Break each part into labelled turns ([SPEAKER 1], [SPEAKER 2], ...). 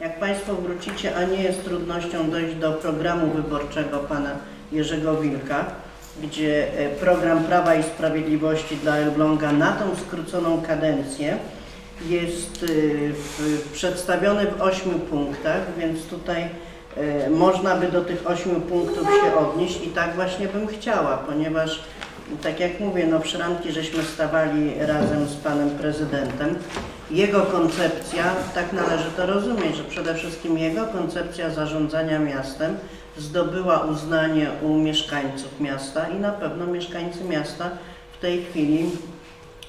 [SPEAKER 1] Jak Państwo wrócicie, a nie jest trudnością dojść do programu wyborczego pana Jerzego Wilka, gdzie e, program Prawa i Sprawiedliwości dla Elbląga na tą skróconą kadencję jest y, w, przedstawiony w ośmiu punktach, więc tutaj e, można by do tych ośmiu punktów się odnieść i tak właśnie bym chciała, ponieważ tak jak mówię, no w szranki żeśmy stawali razem z panem prezydentem. Jego koncepcja, tak należy to rozumieć, że przede wszystkim jego koncepcja zarządzania miastem zdobyła uznanie u mieszkańców miasta i na pewno mieszkańcy miasta w tej chwili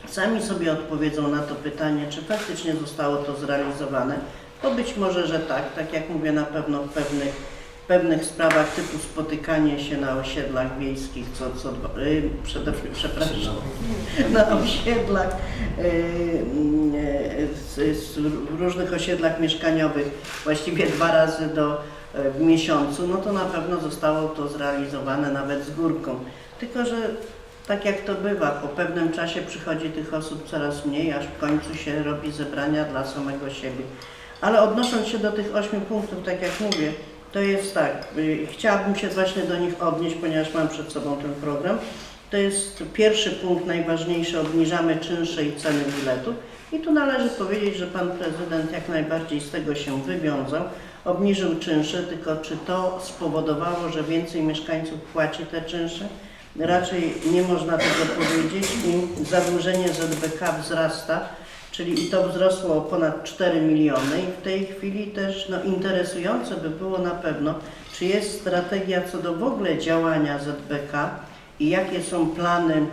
[SPEAKER 1] sami sobie odpowiedzą na to pytanie, czy faktycznie zostało to zrealizowane. To być może, że tak, tak jak mówię, na pewno w pewnych, w pewnych sprawach typu spotykanie się na osiedlach wiejskich, co, co dwa- y, przede, przepraszam, na osiedlach, y, y, z, z, w różnych osiedlach mieszkaniowych właściwie dwa razy do, y, w miesiącu, no to na pewno zostało to zrealizowane nawet z górką. Tylko, że tak jak to bywa, po pewnym czasie przychodzi tych osób coraz mniej, aż w końcu się robi zebrania dla samego siebie. Ale odnosząc się do tych ośmiu punktów, tak jak mówię, to jest tak, y, chciałabym się właśnie do nich odnieść, ponieważ mam przed sobą ten program. To jest pierwszy punkt, najważniejszy, obniżamy czynsze i ceny biletów. I tu należy powiedzieć, że Pan Prezydent jak najbardziej z tego się wywiązał. Obniżył czynsze, tylko czy to spowodowało, że więcej mieszkańców płaci te czynsze? Raczej nie można tego powiedzieć i zadłużenie ZBK wzrasta, czyli i to wzrosło o ponad 4 miliony i w tej chwili też no, interesujące by było na pewno, czy jest strategia co do w ogóle działania ZBK i jakie są plany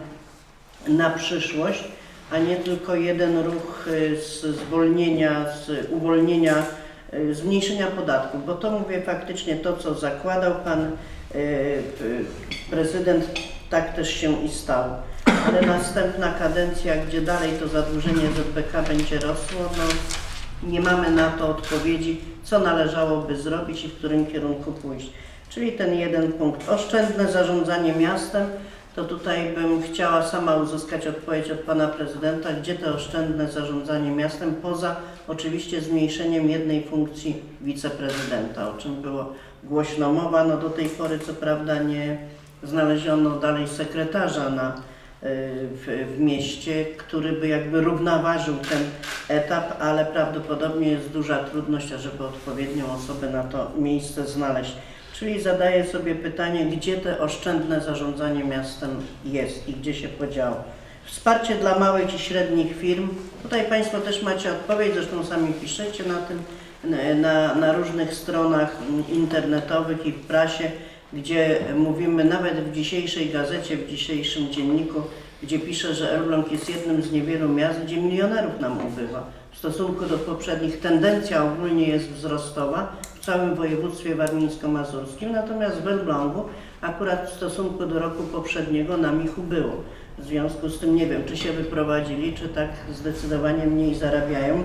[SPEAKER 1] na przyszłość, a nie tylko jeden ruch y, z zwolnienia, z uwolnienia, y, zmniejszenia podatków, bo to mówię faktycznie to, co zakładał pan y, prezydent, tak też się i stało. Ale następna kadencja, gdzie dalej to zadłużenie ZBK będzie rosło, no nie mamy na to odpowiedzi, co należałoby zrobić i w którym kierunku pójść. Czyli ten jeden punkt. Oszczędne zarządzanie miastem, to tutaj bym chciała sama uzyskać odpowiedź od Pana Prezydenta, gdzie to oszczędne zarządzanie miastem, poza oczywiście zmniejszeniem jednej funkcji wiceprezydenta, o czym było głośno mowa. No do tej pory co prawda nie znaleziono dalej sekretarza na, w, w mieście, który by jakby równoważył ten etap, ale prawdopodobnie jest duża trudność, ażeby odpowiednią osobę na to miejsce znaleźć. Czyli zadaję sobie pytanie, gdzie te oszczędne zarządzanie miastem jest i gdzie się podziało. Wsparcie dla małych i średnich firm. Tutaj Państwo też macie odpowiedź, zresztą sami piszecie na tym, na, na różnych stronach internetowych i w prasie, gdzie mówimy nawet w dzisiejszej gazecie, w dzisiejszym dzienniku, gdzie pisze, że Elbląg jest jednym z niewielu miast, gdzie milionerów nam ubywa. W stosunku do poprzednich tendencja ogólnie jest wzrostowa w całym województwie warmińsko-mazurskim, natomiast w Elblągu akurat w stosunku do roku poprzedniego nam ich ubyło. W związku z tym nie wiem, czy się wyprowadzili, czy tak zdecydowanie mniej zarabiają.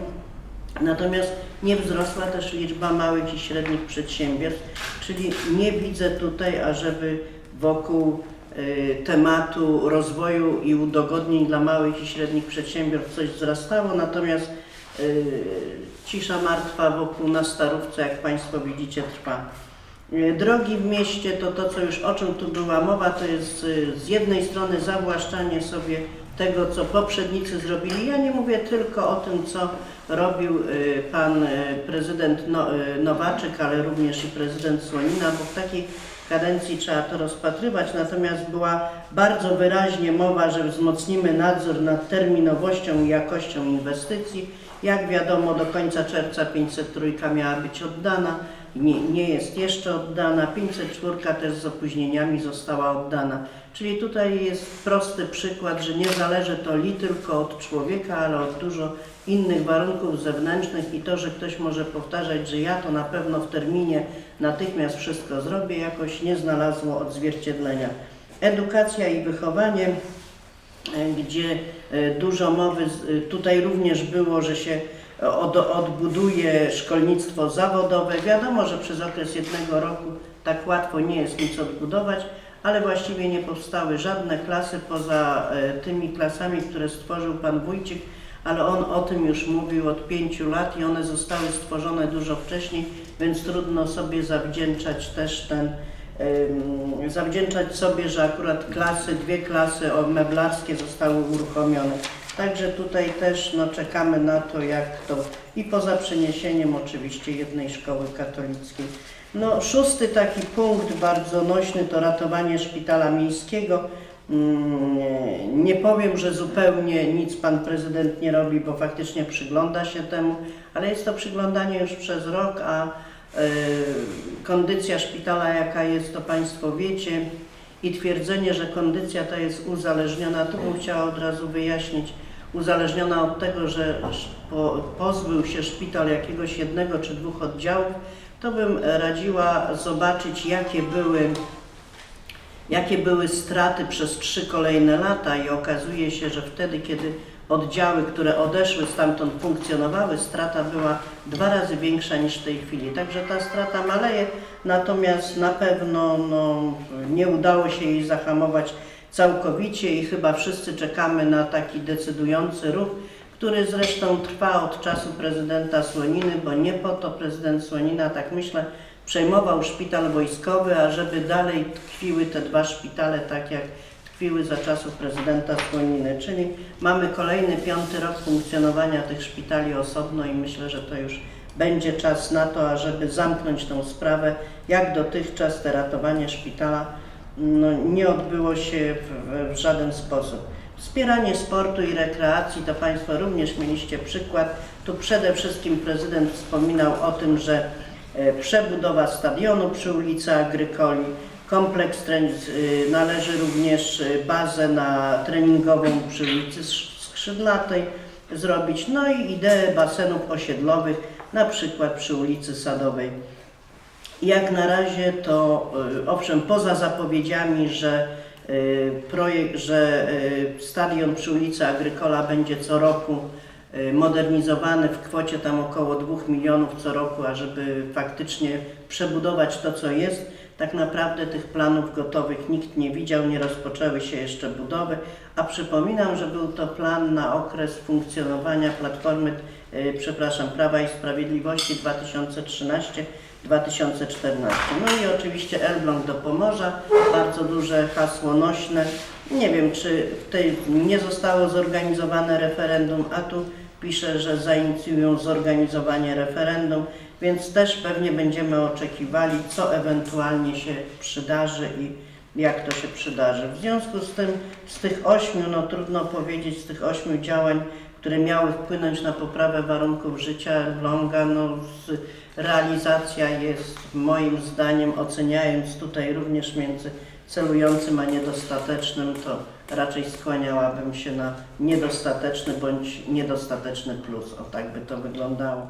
[SPEAKER 1] Natomiast nie wzrosła też liczba małych i średnich przedsiębiorstw, czyli nie widzę tutaj, ażeby wokół y, tematu rozwoju i udogodnień dla małych i średnich przedsiębiorstw coś wzrastało, natomiast y, cisza martwa wokół na Starówce, jak Państwo widzicie, trwa. Y, Drogi w mieście to to, co już o czym tu była mowa, to jest y, z jednej strony zawłaszczanie sobie tego, co poprzednicy zrobili. Ja nie mówię tylko o tym, co robił y, pan prezydent No- Nowaczyk, ale również i prezydent Słonina, bo w takiej kadencji trzeba to rozpatrywać. Natomiast była bardzo wyraźnie mowa, że wzmocnimy nadzór nad terminowością i jakością inwestycji. Jak wiadomo, do końca czerwca 503 miała być oddana, nie, nie jest jeszcze oddana. 504 też z opóźnieniami została oddana. Czyli tutaj jest prosty przykład, że nie zależy to li tylko od człowieka, ale od dużo innych warunków zewnętrznych i to, że ktoś może powtarzać, że ja to na pewno w terminie natychmiast wszystko zrobię, jakoś nie znalazło odzwierciedlenia. Edukacja i wychowanie, e, gdzie e, dużo mowy, e, tutaj również było, że się od, odbuduje szkolnictwo zawodowe. Wiadomo, że przez okres jednego roku tak łatwo nie jest nic odbudować, ale właściwie nie powstały żadne klasy poza e, tymi klasami, które stworzył pan Wójcik, ale on o tym już mówił od pięciu lat i one zostały stworzone dużo wcześniej, więc trudno sobie zawdzięczać też ten, zawdzięczać sobie, że akurat klasy, dwie klasy meblarskie zostały uruchomione. Także tutaj też no, czekamy na to, jak to i poza przeniesieniem oczywiście jednej szkoły katolickiej. No, szósty taki punkt bardzo nośny to ratowanie szpitala miejskiego. Mm, Nie, powiem, że zupełnie nic pan prezydent nie robi, bo faktycznie przygląda się temu, ale jest to przyglądanie już przez rok, a e, kondycja szpitala jaka jest, to państwo wiecie i twierdzenie, że kondycja ta jest uzależniona, to bym chciała od razu wyjaśnić, uzależniona od tego, że pozbył się szpital jakiegoś jednego czy dwóch oddziałów, to bym radziła zobaczyć, jakie były, jakie były straty przez trzy kolejne lata i okazuje się, że wtedy, kiedy oddziały, które odeszły stamtąd funkcjonowały, strata była dwa razy większa niż w tej chwili. Także ta strata maleje, natomiast na pewno no, nie udało się jej zahamować całkowicie i chyba wszyscy czekamy na taki decydujący ruch, który zresztą trwa od czasu prezydenta Słoniny, bo nie po to prezydent Słonina, tak myślę, przejmował szpital wojskowy, a żeby dalej tkwiły te dwa szpitale tak jak tkwiły za czasów prezydenta Słoniny. Czyli mamy kolejny piąty rok funkcjonowania tych szpitali osobno i myślę, że to już będzie czas na to, ażeby zamknąć tę sprawę. Jak dotychczas te ratowanie szpitala no, nie odbyło się w, w, w żaden sposób. Wspieranie sportu i rekreacji, to Państwo również mieliście przykład. Tu przede wszystkim prezydent wspominał o tym, że e, przebudowa stadionu przy ulicy Agrykoli, kompleks trening, y, należy również y, bazę na treningową przy ulicy Skrzydlatej zrobić, no i ideę basenów osiedlowych, na przykład przy ulicy Sadowej. Jak na razie to y, owszem, poza zapowiedziami, że projekt, że stadion przy ulicy Agrykola będzie co roku modernizowany w kwocie tam około 2 milionów co roku, ażeby faktycznie przebudować to, co jest. Tak naprawdę tych planów gotowych nikt nie widział, nie rozpoczęły się jeszcze budowy, a przypominam, że był to plan na okres funkcjonowania Platformy, y, przepraszam, Prawa i Sprawiedliwości 2013-2014. No i oczywiście Elbląg do Pomorza, bardzo duże hasło nośne. Nie wiem, czy w tej nie zostało zorganizowane referendum, a tu pisze, że zainicjują zorganizowanie referendum, więc też pewnie będziemy oczekiwali, co ewentualnie się przydarzy i jak to się przydarzy. W związku z tym, z tych ośmiu, no trudno powiedzieć, z tych ośmiu działań, które miały wpłynąć na poprawę warunków życia Elbląga, no realizacja jest moim zdaniem, oceniając tutaj również między celującym a niedostatecznym, to raczej skłaniałabym się na niedostateczny bądź niedostateczny plus. O tak by to wyglądało.